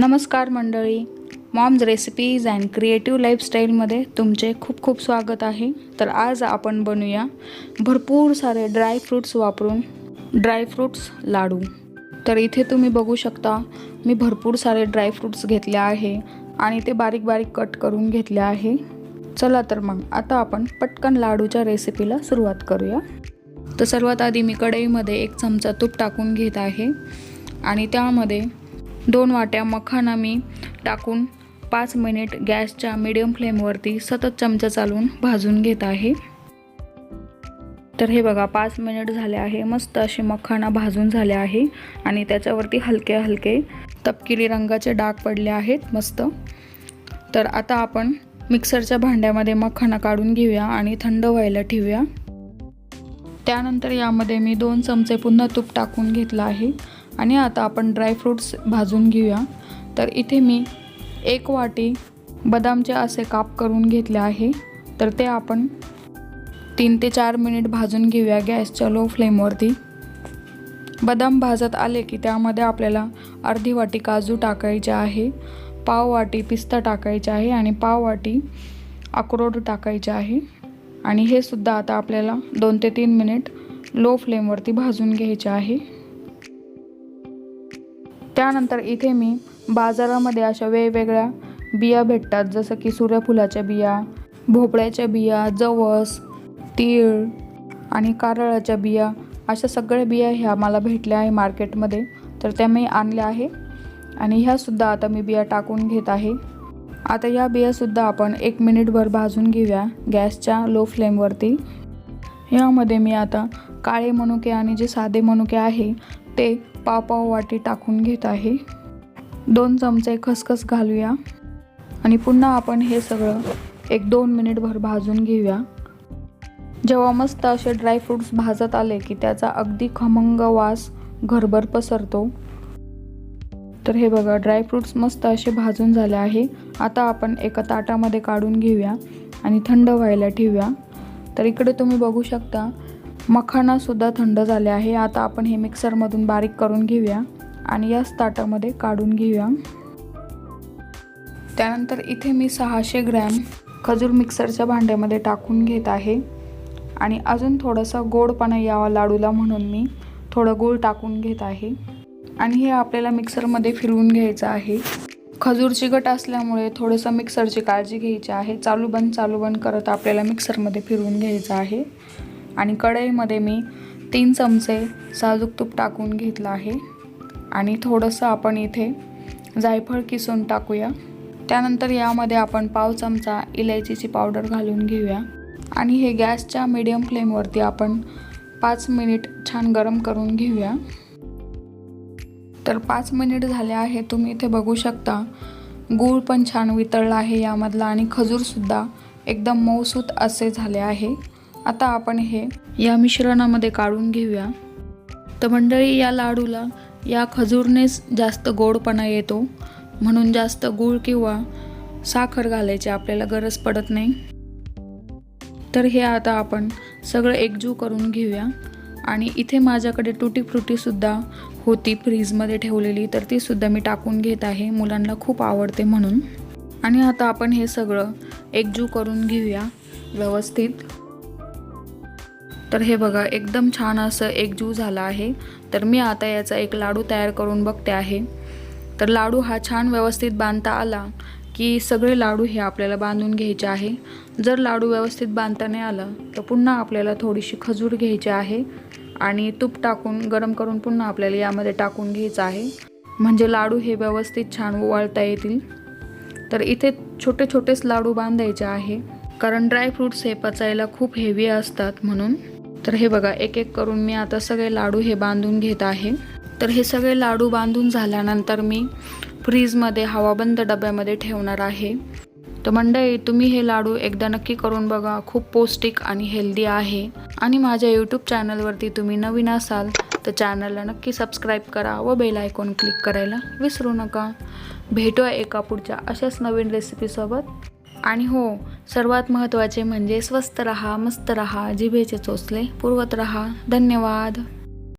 नमस्कार मंडळी. Moms recipes and creative लाईफस्टाईलमध्ये तुमचे खूप खूप स्वागत आहे. तर आज आपण बनवूया भरपूर सारे ड्रायफ्रूट्स वापरून ड्रायफ्रूट्स लाडू. तर इथे तुम्ही बघू शकता मी भरपूर सारे ड्रायफ्रूट्स घेतले आहे आणि ते बारीक बारीक कट करून घेतले आहे. चला तर मग आता आपण पटकन लाडूच्या रेसिपीला सुरुवात करूया. तर सर्वात आधी मी कढईमध्ये एक चमचा तूप टाकून घेत आहे आणि त्यामध्ये दोन वाट्या मखाना मी टाकून पाच मिनिट गॅसच्या मिडियम फ्लेमवरती सतत चमचा चालवून भाजून घेत आहे. तर हे बघा पाच मिनिट झाले आहे. मस्त असे मखाना भाजून झाले आहे. आणि त्याच्यावरती हलके हलके तपकिरी रंगाचे डाग पडले आहेत. मस्त. तर आता आपण मिक्सरच्या भांड्यामध्ये मखाना काढून घेऊया आणि थंड व्हायला ठेवूया. त्यानंतर यामध्ये मी दोन चमचे पुन्हा तूप टाकून घेतलं आहे. आणि आता आपण ड्रायफ्रूट्स भाजून घेऊया. तर इथे मी एक वाटी बदामचे असे काप करून घेतले आहे. तर ते आपण तीन ते चार मिनिट भाजून घेऊया गॅसच्या लो फ्लेमवरती बदाम भाजत आले की त्यामध्ये आपल्याला अर्धी वाटी काजू टाकायचे आहे पाव वाटी पिस्ता टाकायचे आहे आणि पाव वाटी अक्रोड टाकायचे आहे. आणि हे सुद्धा आता आपल्याला दोन ते तीन मिनिट लो फ्लेमवरती भाजून घ्यायचे आहे. त्यानंतर इथे मी बाजारामध्ये अशा वेगवेगळ्या बिया भेटतात जसं की सूर्यफुलाच्या बिया भोपळ्याच्या बिया जवस तीळ आणि कारळाच्या बिया. अशा सगळ्या बिया ह्या मला भेटल्या आहे मार्केटमध्ये तर त्या मी आणल्या आहे. आणि ह्यासुद्धा आता मी बिया टाकून घेत आहे. आता या बियासुद्धा आपण एक मिनिटभर भाजून घेऊया गॅसच्या लो फ्लेमवरती. यामध्ये मी आता काळे मनुके आणि जे साधे मनुके आहे ते पाव पाव वाटी टाकून घेत आहे. दोन चमचे खसखस घालूया. आणि पुन्हा आपण हे सगळं एक दोन मिनिटभर भाजून घेऊया. जेव्हा मस्त असे ड्रायफ्रूट्स भाजत आले की त्याचा अगदी खमंग वास घरभर पसरतो. तर हे बघा ड्रायफ्रूट्स मस्त असे भाजून झाले आहे. आता आपण एका ताटामध्ये काढून घेऊया आणि थंड व्हायला ठेवूया. तर इकडे तुम्ही बघू शकता मखाणासुद्धा थंड झाले आहे. आता आपण हे मिक्सरमधून बारीक करून घेऊया आणि याच ताटामध्ये काढून घेऊया. त्यानंतर इथे मी सहाशे ग्रॅम खजूर मिक्सरच्या भांड्यामध्ये टाकून घेत आहे. आणि अजून थोडंसं गोडपणा यावा लाडूला म्हणून मी थोडं गूळ टाकून घेत आहे. आणि हे आपल्याला मिक्सरमध्ये फिरवून घ्यायचं आहे. खजूरची गट असल्यामुळे थोडंसं मिक्सरची काळजी घ्यायची आहे. चालू बंद चालू बंद करत आपल्याला मिक्सरमध्ये फिरवून घ्यायचं आहे. आणि कढईमध्ये मी तीन चमचे साजूक तूप टाकून घेतलं आहे. आणि थोडंसं आपण इथे जायफळ किसून टाकूया. त्यानंतर यामध्ये आपण पाव चमचा इलायचीची पावडर घालून घेऊया. आणि हे गॅसच्या मीडियम फ्लेमवरती आपण पाच मिनिट छान गरम करून घेऊया. तर पाच मिनिट झाले आहे तुम्ही इथे बघू शकता. गूळ पण छान वितळला आहे यामधला आणि खजूरसुद्धा एकदम मऊसूत असे झाले आहे. आता आपण हे या मिश्रणामध्ये काढून घेऊया. तर मंडळी या लाडूला या खजूरनेच जास्त गोडपणा येतो. म्हणून जास्त गूळ किंवा साखर घालायची आपल्याला गरज पडत नाही. तर हे आता आपण सगळं एकजू करून घेऊया. आणि इथे माझ्याकडे टुटी फ्रुटीसुद्धा होती फ्रीजमध्ये ठेवलेली तर तीसुद्धा मी टाकून घेत आहे. मुलांना खूप आवडते म्हणून. आणि आता आपण हे सगळं एकजू करून घेऊया व्यवस्थित. तर हे बघा एकदम छान असं एकजू झाला आहे. तर मी आता याचा एक लाडू तयार करून बघते आहे. तर लाडू हा छान व्यवस्थित बांधता आला की सगळे लाडू हे आपल्याला बांधून घ्यायचे आहे. जर लाडू व्यवस्थित बांधता नाही आलं तर पुन्हा आपल्याला थोडीशी खजूर घ्यायची आहे आणि तूप टाकून गरम करून पुन्हा आपल्याला यामध्ये टाकून घ्यायचं आहे. म्हणजे लाडू हे व्यवस्थित छान ओवाळता येतील. तर इथे छोटे छोटेच लाडू बांधायचे आहे. कारण ड्रायफ्रूट्स हे पचायला खूप हेवी असतात म्हणून. तर हे बघा एक एक करून मी आता सगळे लाडू हे बांधून घेत आहे. तर हे सगळे लाडू बांधून झाल्यानंतर मी फ्रीजमध्ये हवाबंद डब्यामध्ये ठेवणार आहे. तर मंडळी तुम्ही हे लाडू एकदा नक्की करून बघा खूप पौष्टिक आणि हेल्दी आहे. आणि माझ्या यूट्यूब चॅनलवरती तुम्ही नवीन असाल तर चॅनलला नक्की सबस्क्राईब करा व बेल आयकॉन क्लिक करायला विसरू नका. भेटूया एका पुढच्या अशाच नवीन रेसिपीसोबत आणि हो सर्वात महत्त्वाचे म्हणजे स्वस्त रहा मस्त रहा जिभेचे चोचले पुरवत रहा. धन्यवाद.